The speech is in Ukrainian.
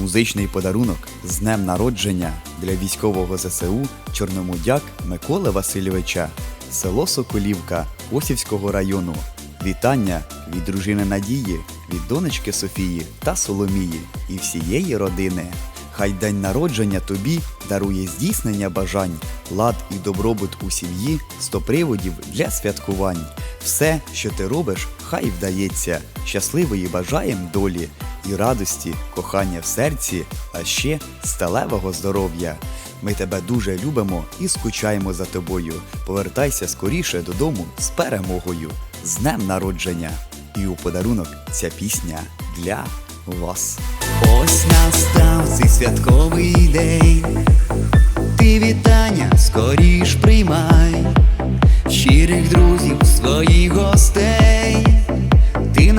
Музичний подарунок з днем народження для військового ЗСУ Чорномудяк Миколи Васильовича, село Соколівка Косівського району. Вітання від дружини Надії, від донечки Софії та Соломії і всієї родини. Хай день народження тобі дарує здійснення бажань, лад і добробут у сім'ї, сто приводів для святкувань. Все, що ти робиш, хай вдається. Щасливої бажаєм долі і радості, кохання в серці, а ще сталевого здоров'я. Ми тебе дуже любимо і скучаємо за тобою. Повертайся скоріше додому з перемогою, з днем народження. І у подарунок ця пісня для вас. Ось настав цей святковий день, ти вітання скоріш приймай, щирих друзів, своїх гостей,